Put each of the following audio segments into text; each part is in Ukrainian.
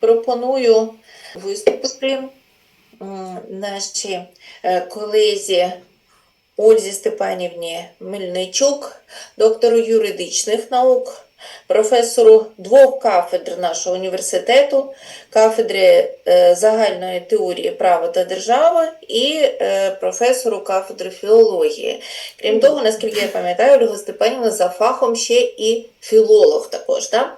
Пропоную виступити нашій е, колезі Ользі Степанівні Мельничук, доктору юридичних наук, професору двох кафедр нашого університету, кафедри е, загальної теорії права та держави і е, професору кафедри філології. Крім того, наскільки я пам'ятаю, Ольга Степанівна за фахом ще і філолог також. Да?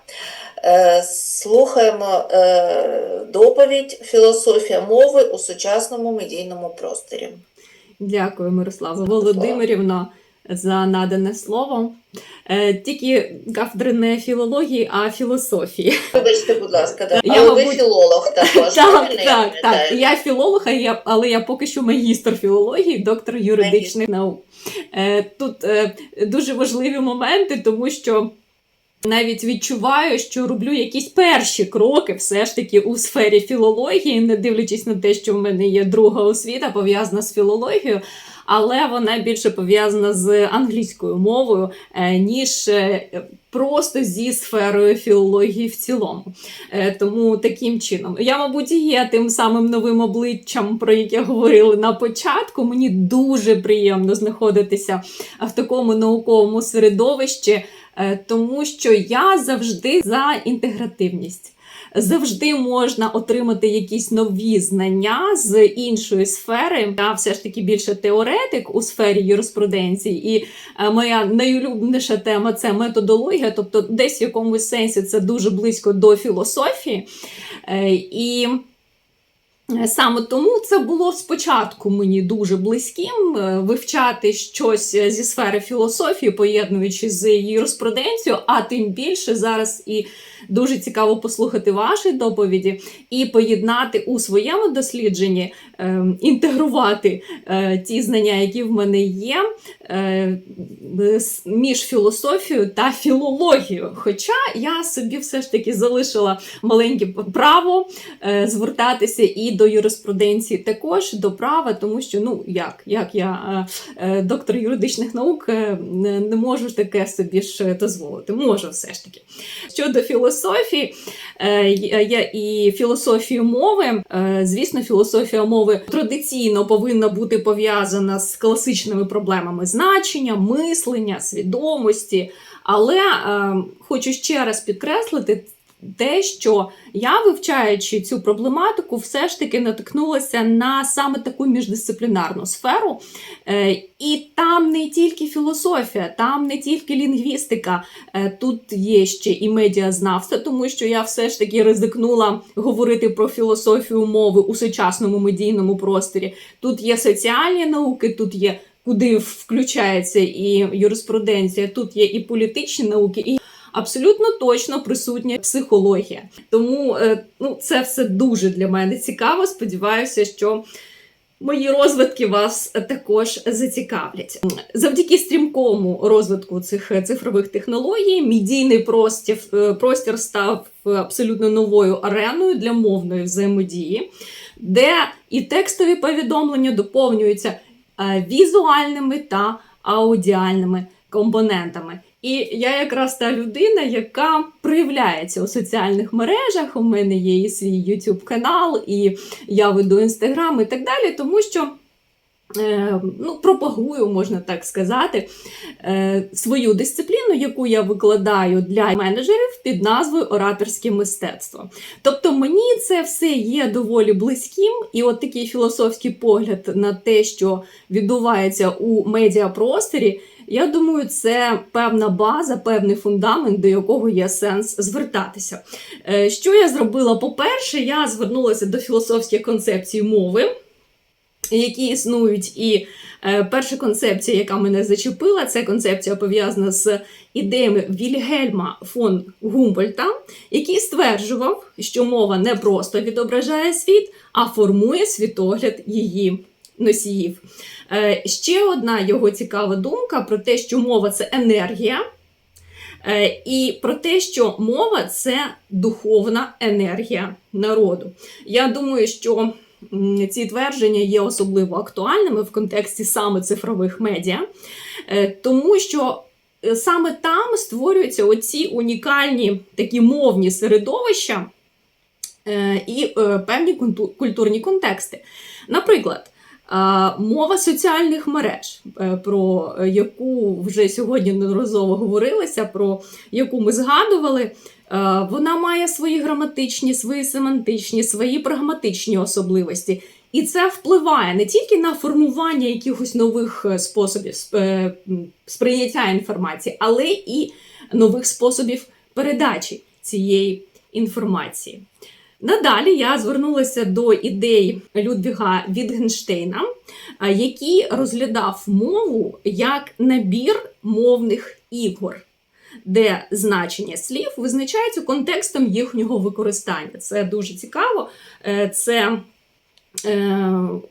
Е, Слухаємо е, доповідь Філософія мови у сучасному медійному просторі. Дякую, Мирослава Володимирівна, за надане слово. Е, Тільки кафедри не філології, а філософії. Вибачте, будь ласка, да. Я, але ви філолог також. Так, так, так. Я філолог, але я поки що магістр філології, доктор юридичних наук. Тут дуже важливі моменти, тому що навіть відчуваю, що роблю якісь перші кроки все ж таки у сфері філології, не дивлячись на те, що в мене є друга освіта пов'язана з філологією. Але вона більше пов'язана з англійською мовою, е, ніж е, просто зі сферою філології в цілому. Е, Тому таким чином я, мабуть, є тим самим новим обличчям, про яке говорили на початку. Мені дуже приємно знаходитися в такому науковому середовищі, тому що я завжди за інтегративність. Завжди можна отримати якісь нові знання з іншої сфери. Я все ж таки більше теоретик у сфері юриспруденції, і е, моя найулюбленіша тема це методологія, тобто десь в якомусь сенсі це дуже близько до філософії. Е, І саме тому це було спочатку мені дуже близьким е, вивчати щось е, зі сфери філософії, поєднуючи з юриспруденцією, а тим більше зараз і дуже цікаво послухати ваші доповіді і поєднати у своєму дослідженні, е, інтегрувати ті знання, які в мене є, між філософією та філологією. Хоча я собі все ж таки залишила маленьке право звертатися і до юриспруденції, також до права, тому що ну як, як я е, е, доктор юридичних наук е, не, можу таке собі ж дозволити. Можу все ж таки. Щодо філософії, я і філософію мови, звісно, філософія мови традиційно повинна бути пов'язана з класичними проблемами значення, мислення, свідомості. Але е, хочу ще раз підкреслити те, що я, вивчаючи цю проблематику, все ж таки натикнулася на саме таку міждисциплінарну сферу. Е, і там не тільки філософія, там не тільки лінгвістика, е, тут є ще і медіазнавство, тому що я все ж таки ризикнула говорити про філософію мови у сучасному медійному просторі. Тут є соціальні науки, тут є. Куди включається і юриспруденція, тут є і політичні науки, і абсолютно точно присутня психологія. Тому е, ну, це все дуже для мене цікаво. Сподіваюся, що мої розвитки вас також зацікавлять. Завдяки стрімкому розвитку цих цифрових технологій, медійний простір, е, простір став абсолютно новою ареною для мовної взаємодії, де і текстові повідомлення доповнюються е, візуальними та аудіальними компонентами. І я якраз та людина, яка проявляється у соціальних мережах. У мене є і свій YouTube канал, і я веду інстаграм і так далі, тому що. е, Ну, пропагую, можна так сказати, е, свою дисципліну, яку я викладаю для менеджерів під назвою Ораторське мистецтво. Тобто мені це все є доволі близьким, і от такий філософський погляд на те, що відбувається у медіапросторі, я думаю, це певна база, певний фундамент, до якого є сенс звертатися. Е, Що я зробила? По-перше, я звернулася до філософських концепцій мови. Які існують, і е, перша концепція, яка мене зачепила, це концепція пов'язана з ідеями Вільгельма фон Гумбольта, який стверджував, що мова не просто відображає світ, а формує світогляд її носіїв. Е, ще одна його цікава думка про те, що мова це енергія, е, і про те, що мова це духовна енергія народу. Я думаю, що ці твердження є особливо актуальними в контексті саме цифрових медіа, е, тому що саме там створюються оці унікальні такі мовні середовища. і певні культурні контексти. Наприклад, мова соціальних мереж, е, про яку вже сьогодні неодноразово говорилося, про яку ми згадували. Е, Вона має свої граматичні, свої семантичні, свої прагматичні особливості. І це впливає не тільки на формування якихось нових е, способів сприйняття інформації, але і нових способів передачі цієї інформації. Надалі я звернулася до ідей Людвіга Вітгенштейна, який розглядав мову як набір мовних ігор, де значення слів визначається контекстом їхнього використання. Це дуже цікаво. Е, Це е,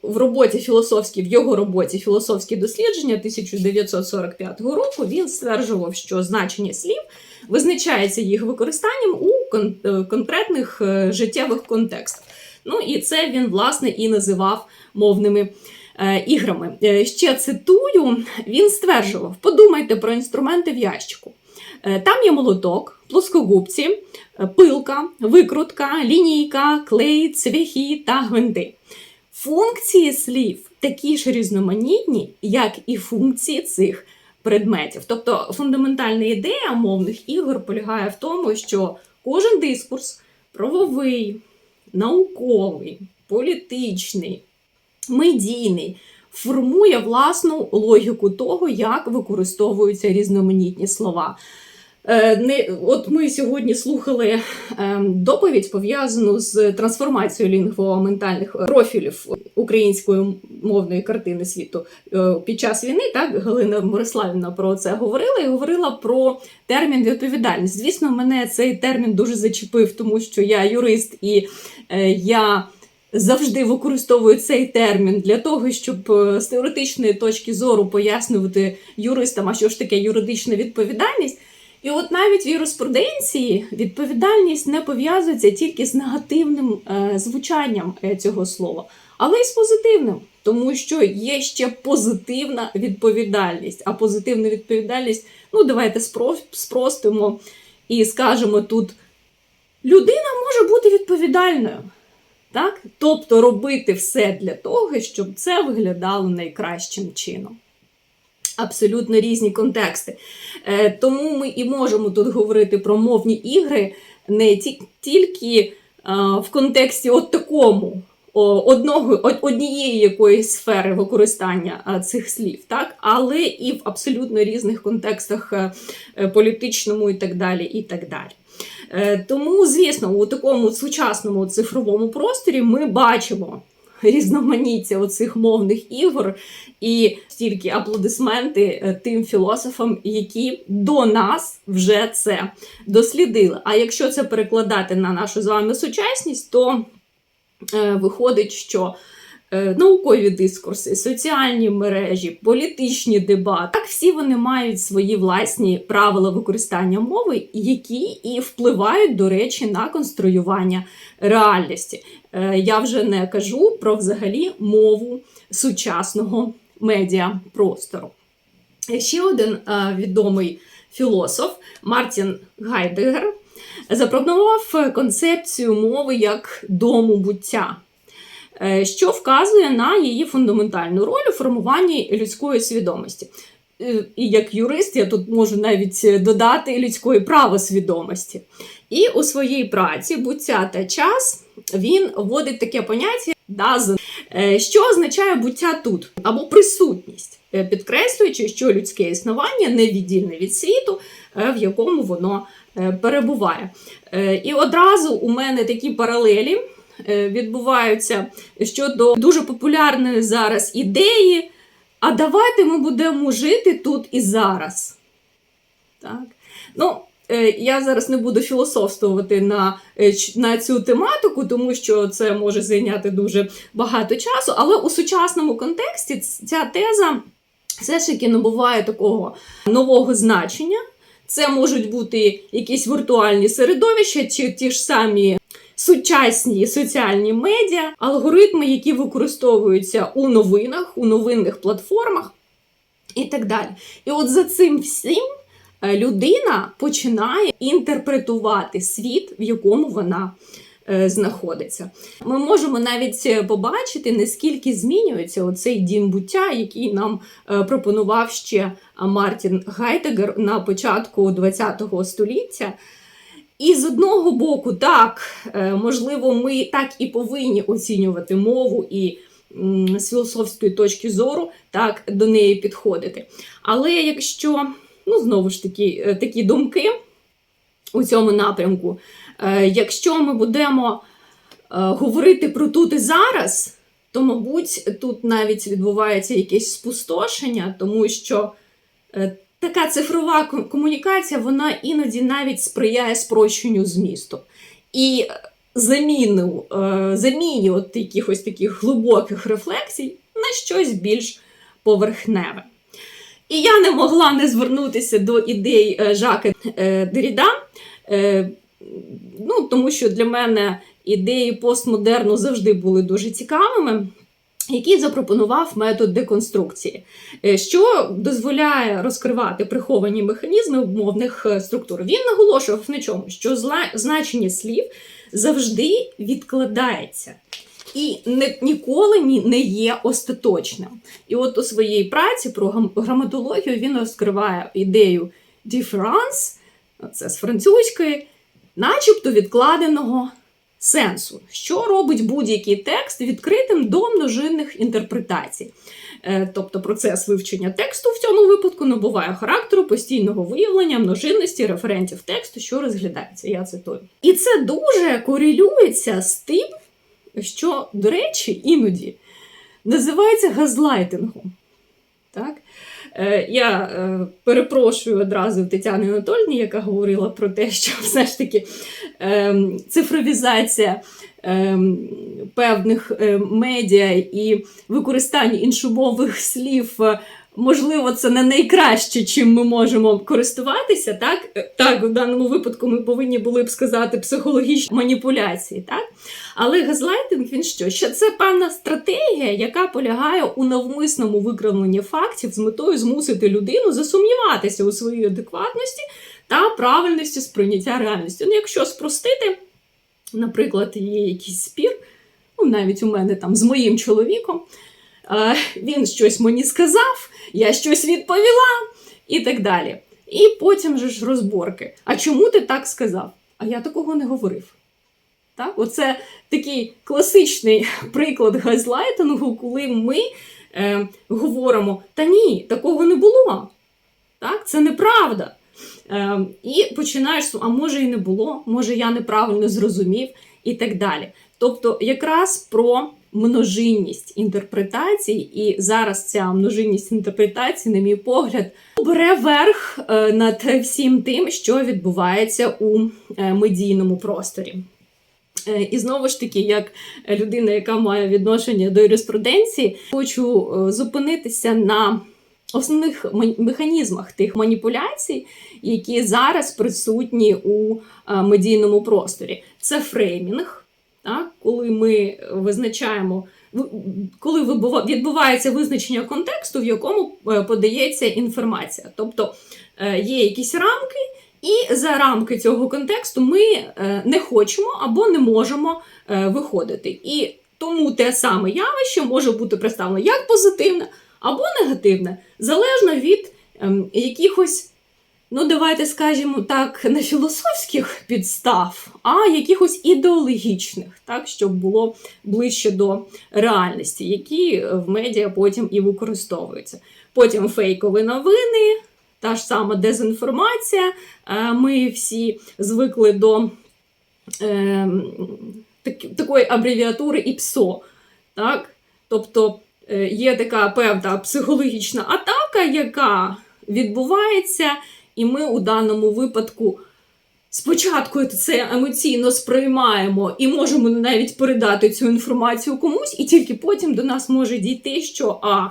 в роботі філософській, в його роботі філософські дослідження 1945 року він стверджував, що значення слів визначається їх використанням у е, конкретних е, життєвих контекстах. Ну і це він власне і називав мовними е, іграми. Е, ще цитую, він стверджував: подумайте про інструменти в ящику. Е, Там є молоток, плоскогубці, е, пилка, викрутка, лінійка, клей, цвяхи та гвинти. Функції слів такі ж різноманітні, як і функції цих предметів. Тобто фундаментальна ідея мовних ігор полягає в тому, що кожен дискурс правовий, науковий, політичний, медійний формує власну логіку того, як використовуються різноманітні слова. Е, Не, от ми сьогодні слухали е, доповідь пов'язану з трансформацією лінгвоментальних профілів української мовної картини світу е, під час війни. Так Галина Мирославівна про це говорила і говорила про термін відповідальність. Звісно, мене цей термін дуже зачепив, тому що я юрист і е, я. Завжди використовую цей термін для того, щоб е, з теоретичної точки зору пояснювати юристам, а що ж таке юридична відповідальність. І от навіть в юриспруденції відповідальність не пов'язується тільки з негативним е, звучанням е, цього слова, але й з позитивним, тому що є ще позитивна відповідальність. А позитивна відповідальність, ну давайте спро- спростимо і скажемо тут: людина може бути відповідальною. Так? Тобто робити все для того, щоб це виглядало найкращим чином. Абсолютно різні контексти. Е, тому ми і можемо тут говорити про мовні ігри не тільки в контексті от такому. Одного, однієї якоїсь сфери використання цих слів, так? але і в абсолютно різних контекстах е, е, політичному і так далі. І так далі. Е, Тому, звісно, у такому сучасному цифровому просторі ми бачимо різноманіття оцих мовних ігор і стільки аплодисменти е, тим філософам, які до нас вже це дослідили. А якщо це перекладати на нашу з вами сучасність, то е, виходить, що наукові дискурси, соціальні мережі, політичні дебати, так всі вони мають свої власні правила використання мови, які і впливають, до речі, на конструювання реальності. Е, Я вже не кажу про взагалі мову сучасного медіапростору. Ще один е, відомий філософ Мартін Гайдегер запропонував е, концепцію мови як дому буття, е, що вказує на її фундаментальну роль у формуванні людської свідомості. Е, І як юрист я тут можу навіть додати людської правосвідомості. І у своїй праці буття та час він вводить таке поняття е, що означає буття тут або присутність, е, підкреслюючи, що людське існування невіддільне від світу, е, в якому воно е, перебуває. Е, І одразу у мене такі паралелі е, відбуваються щодо дуже популярної зараз ідеї. А давайте ми будемо жити тут і зараз. Так? Ну, е, я зараз не буду філософствувати на, е, на цю тематику, тому що це може зайняти дуже багато часу. Але у сучасному контексті ця теза все ж таки набуває такого нового значення. Це можуть бути якісь віртуальні середовища чи ті ж самі сучасні соціальні медіа, алгоритми, які використовуються у новинах, у новинних платформах і так далі. І от за цим всім е, людина починає інтерпретувати світ, в якому вона е, знаходиться. Ми можемо навіть е, побачити, наскільки змінюється оцей дім буття, який нам пропонував ще Мартін Гайдегер на початку ХХ століття. І з одного боку, так, е, можливо, ми так і повинні оцінювати мову і з філософської точки зору так до неї підходити. Але якщо, ну знову ж таки, е, такі думки у цьому напрямку, е, якщо ми будемо говорити про тут і зараз, то, мабуть, тут навіть відбувається якесь спустошення, тому що така цифрова комунікація, вона іноді навіть сприяє спрощенню змісту. І заміну, е, заміні от якихось таких глибоких рефлексій на щось більш поверхневе. І я не могла не звернутися до ідей е, Жака е, Деріда, ну, тому що для мене ідеї постмодерну завжди були дуже цікавими, який запропонував метод деконструкції, е, що дозволяє розкривати приховані механізми мовних е, структур. Він наголошував на чому, що значення слів завжди відкладається. І не, ніколи ні, не є остаточним. І от у своїй праці про граматологію він розкриває ідею difference, це з французької, начебто відкладеного сенсу, що робить будь-який текст відкритим до множинних інтерпретацій. Е, Тобто процес вивчення тексту в цьому випадку набуває характеру постійного виявлення множинності референтів тексту, що розглядається. Я цитую. І це дуже корелюється з тим, що, до речі, іноді називається газлайтингом. Так? Е, я е, перепрошую одразу Тетяни Анатольні, яка говорила про те, що все ж таки е, цифровізація е, певних е, медіа і використання іншомових слів. Можливо, це не найкраще, чим ми можемо користуватися, так? Так, в даному випадку ми повинні були б сказати психологічні маніпуляції, так? Але газлайтинг він що? Що це певна стратегія, яка полягає у навмисному викривленні фактів з метою змусити людину засумніватися у своїй адекватності та правильності сприйняття реальності. Ну, якщо спростити, наприклад, є якийсь спір, ну навіть у мене там з моїм чоловіком, він щось мені сказав, я щось відповіла і так далі. І потім же ж розборки. А чому ти так сказав? А я такого не говорив. Так? Оце такий класичний приклад газлайтингу, коли ми е, говоримо: та ні, такого не було. Так? Це неправда. Е, і починаєш, а може і не було, може я неправильно зрозумів, і так далі. Тобто, якраз про множинність інтерпретацій, і зараз ця множинність інтерпретацій, на мій погляд, бере верх е, над всім тим, що відбувається у е, медійному просторі. Е, І знову ж таки, як людина, яка має відношення до юриспруденції, хочу зупинитися на основних механізмах тих маніпуляцій, які зараз присутні у медійному просторі. Це фреймінг, так? коли ми визначаємо. Коли відбувається визначення контексту, в якому е, подається інформація. Тобто е, є якісь рамки, і за рамки цього контексту ми е, не хочемо або не можемо виходити. І тому те саме явище може бути представлено як позитивне або негативне, залежно від ем, якихось, ну давайте скажімо так, не філософських підстав, а якихось ідеологічних, так, щоб було ближче до реальності, які в медіа потім і використовуються. Потім фейкові новини. Та ж сама дезінформація. Е, Ми всі звикли до е, так, такої абревіатури ІПСО. Так? Тобто е, є така певна психологічна атака, яка відбувається, і ми у даному випадку спочатку це емоційно сприймаємо і можемо навіть передати цю інформацію комусь, і тільки потім до нас може дійти, що а,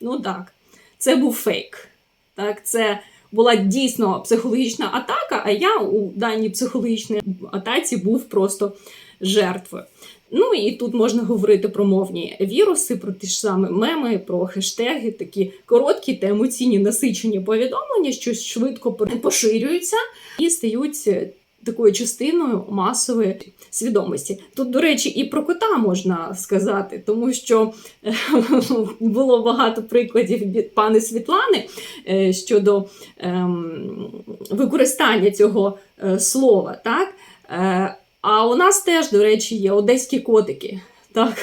ну так, це був фейк. Так, це була дійсно психологічна атака, а я у даній психологічній атаці був просто жертвою. Ну і тут можна говорити про мовні віруси, про ті ж самі меми, про хештеги, такі короткі та емоційні насичені повідомлення, що швидко поширюються і стають такою частиною масової свідомості. Тут, до речі, і про кота можна сказати, тому що е, було багато прикладів від пани Світлани е, щодо ем, використання цього е, слова. Так? А у нас теж, до речі, є одеські котики. Так?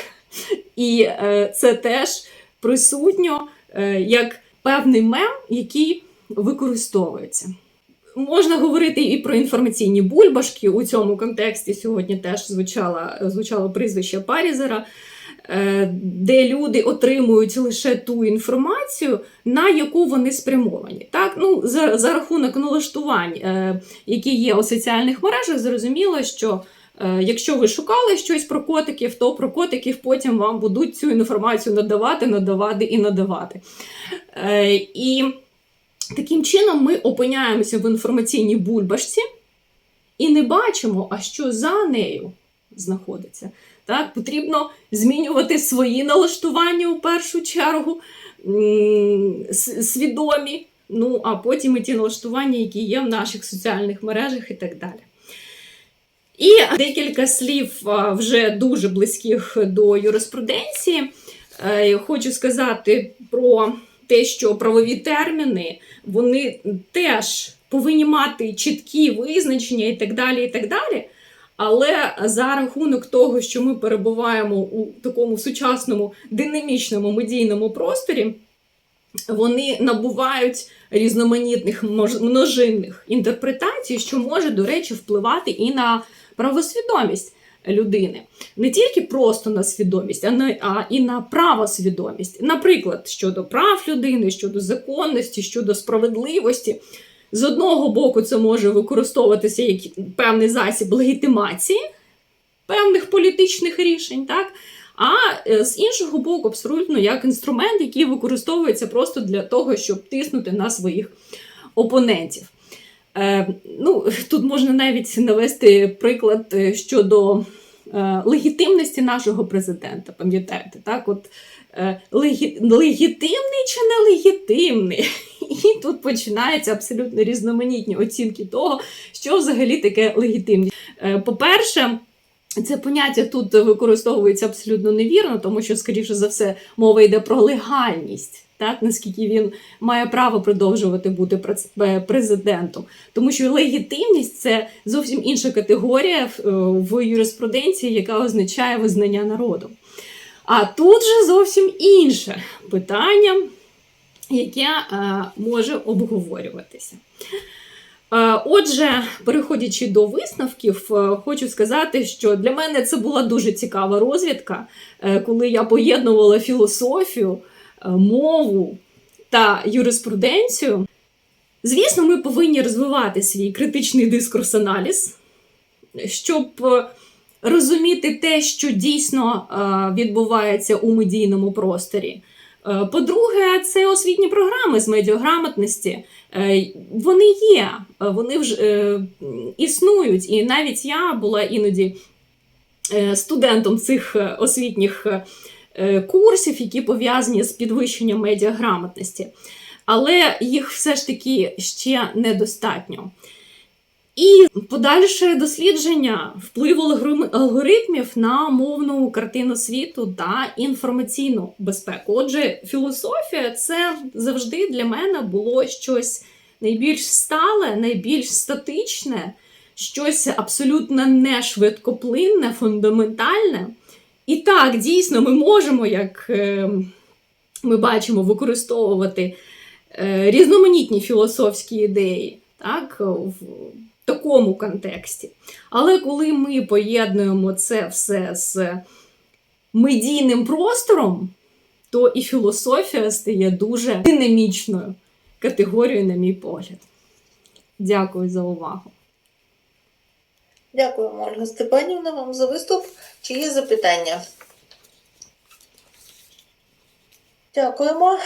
І це теж присутньо як певний мем, який використовується. Можна говорити і про інформаційні бульбашки у цьому контексті. Сьогодні теж звучало, звучало прізвище Парізера, е, де люди отримують лише ту інформацію, на яку вони спрямовані. Так? Ну, за, за рахунок налаштувань, е, які є у соціальних мережах, зрозуміло, що е, якщо ви шукали щось про котиків, то про котиків потім вам будуть цю інформацію надавати, надавати і надавати. І Таким чином, ми опиняємося в інформаційній бульбашці і не бачимо, а що за нею знаходиться. Так, потрібно змінювати свої налаштування у першу чергу, свідомі, ну а потім і ті налаштування, які є в наших соціальних мережах і так далі. І декілька слів вже дуже близьких до юриспруденції. Е, Хочу сказати про те, що правові терміни вони теж повинні мати чіткі визначення і так далі. і так далі. Але за рахунок того, що ми перебуваємо у такому сучасному динамічному медійному просторі, вони набувають різноманітних множинних інтерпретацій, що може, до речі, впливати і на правосвідомість людини. Не тільки просто на свідомість, а, на, а і на правосвідомість. Наприклад, щодо прав людини, щодо законності, щодо справедливості. З одного боку, це може використовуватися як певний засіб легітимації певних політичних рішень, так? А е, з іншого боку, абсолютно як інструмент, який використовується просто для того, щоб тиснути на своїх опонентів. Е, ну, тут можна навіть навести приклад е, щодо е, легітимності нашого президента. Пам'ятаєте, так? От легі... легітимний чи нелегітимний? І тут починаються абсолютно різноманітні оцінки того, що взагалі таке легітимність. По-перше, це поняття тут використовується абсолютно невірно, тому що, скоріше за все, мова йде про легальність, так наскільки він має право продовжувати бути е, президентом. Тому що легітимність це зовсім інша категорія в, е, юриспруденції, яка означає визнання народом. А тут же зовсім інше питання, яке е, може обговорюватися. Отже, переходячи до висновків, хочу сказати, що для мене це була дуже цікава розвідка, коли я поєднувала філософію, мову та юриспруденцію. Звісно, ми повинні розвивати свій критичний дискурс-аналіз, щоб е, розуміти те, що дійсно е, відбувається у медійному просторі. Е, По-друге, це освітні програми з медіаграмотності. Е, Вони є, е, вони вже е, існують. І навіть я була іноді е, студентом цих е, освітніх е, курсів, які пов'язані з підвищенням медіаграмотності. Але їх все ж таки ще недостатньо. І подальше дослідження впливу алгоритмів на мовну картину світу та інформаційну безпеку. Отже, філософія це завжди для мене було щось найбільш стале, найбільш статичне, щось абсолютно не швидкоплинне, фундаментальне. І так, дійсно, ми можемо, як е, ми бачимо, використовувати е, різноманітні філософські ідеї, так, в такому контексті. Але коли ми поєднуємо це все з медійним простором, то і філософія стає дуже динамічною категорією, на мій погляд. Дякую за увагу. Дякуємо, Ольга Степанівна, вам за виступ. Чи є запитання? Дякуємо.